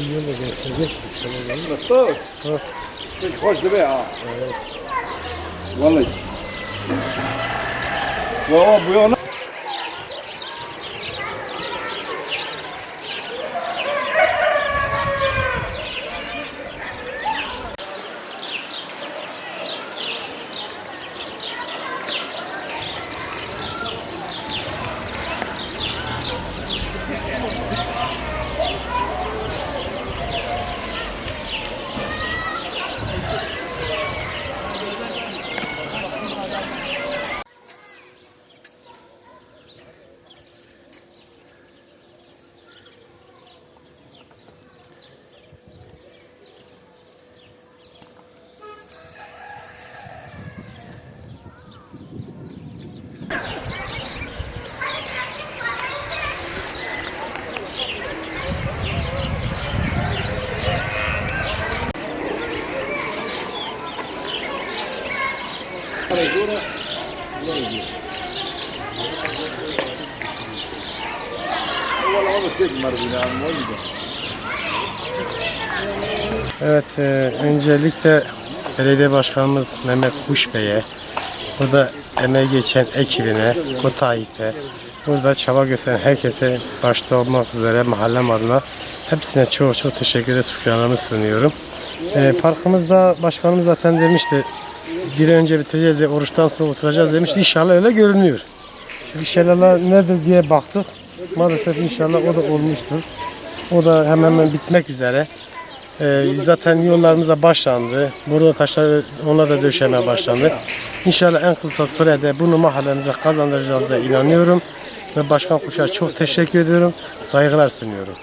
milyon da gösterecek. Mustafa. Ha. Siz hoş gibi ha. Evet. Vallahi. Ve o bu yana Karagöre Nereye Evet, e, öncelikle belediye başkanımız Mehmet Kuş Bey'e, burada emeği geçen ekibine, müteahhite, burada çaba gösteren herkese başta olmak üzere mahallem adına hepsine çok çok teşekkür ve şükranlarımı sunuyorum. E, parkımızda başkanımız zaten demişti bir önce biteceğiz, oruçtan sonra oturacağız demişti. İnşallah öyle görünüyor. Çünkü şeylerler nedir diye baktık. Maalesef inşallah o da olmuştur. O da hemen hemen bitmek üzere. Ee, zaten yollarımıza başlandı. Burada taşlar onlar da döşemeye başlandı. İnşallah en kısa sürede bunu mahallemize kazandıracağımıza inanıyorum. Ve Başkan Kuş'a çok teşekkür ediyorum. Saygılar sunuyorum.